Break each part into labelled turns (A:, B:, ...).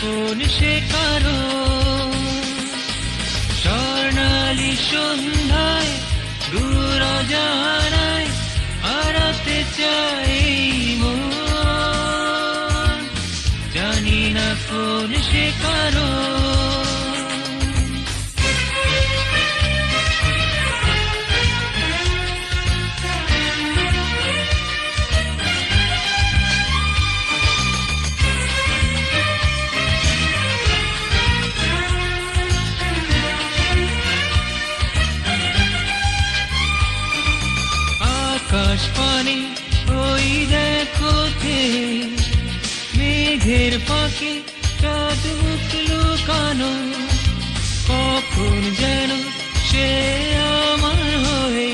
A: কোন সে কারও স্বর্ণালী সন্ধ্যায় দূর জানায় আরাতে চাই জানি না কোন সে কারণ। পানে ওই দেখো থে মেঘের পাখি চাঁদ মুখ লুকানো, কখন যেন সে আমার হয়ে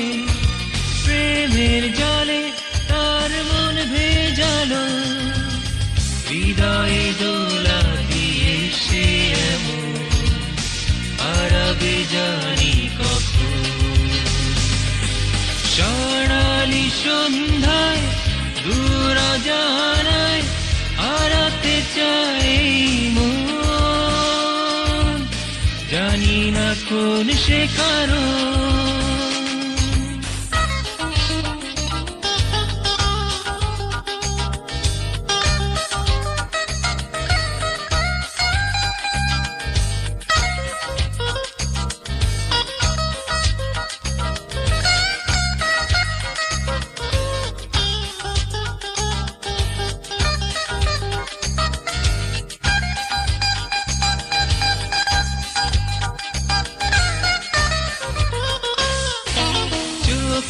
A: প্রেমের জলে তার মন ভেজালো। হৃদয়ে দোলা সন্ধ্যায় দূর জানায় আরাতে চাই জানি না কোন সে কারণ।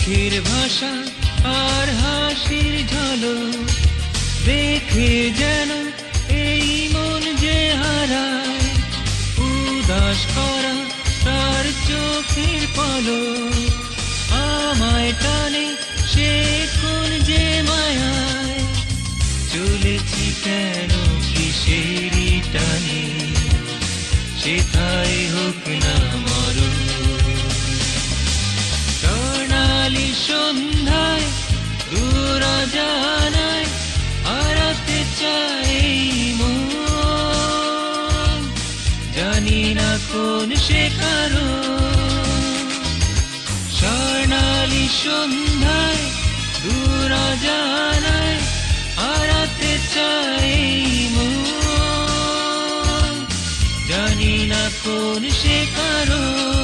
A: চোখের ভাষা আর হাসির ঝলক। দেখে যেন এই মন যে হারায়, উদাস করা তার চোখের পলক। আমায় টানে সে কোন যে মায়ায়, চলেছি কেন? দূর জানায় আরাতে চাই মন। জানি না কোন সে কারণ। স্বর্ণালী সন্ধ্যায় দূর জানায় আরাতে চাই মন। জানি না কোন সে কারণ।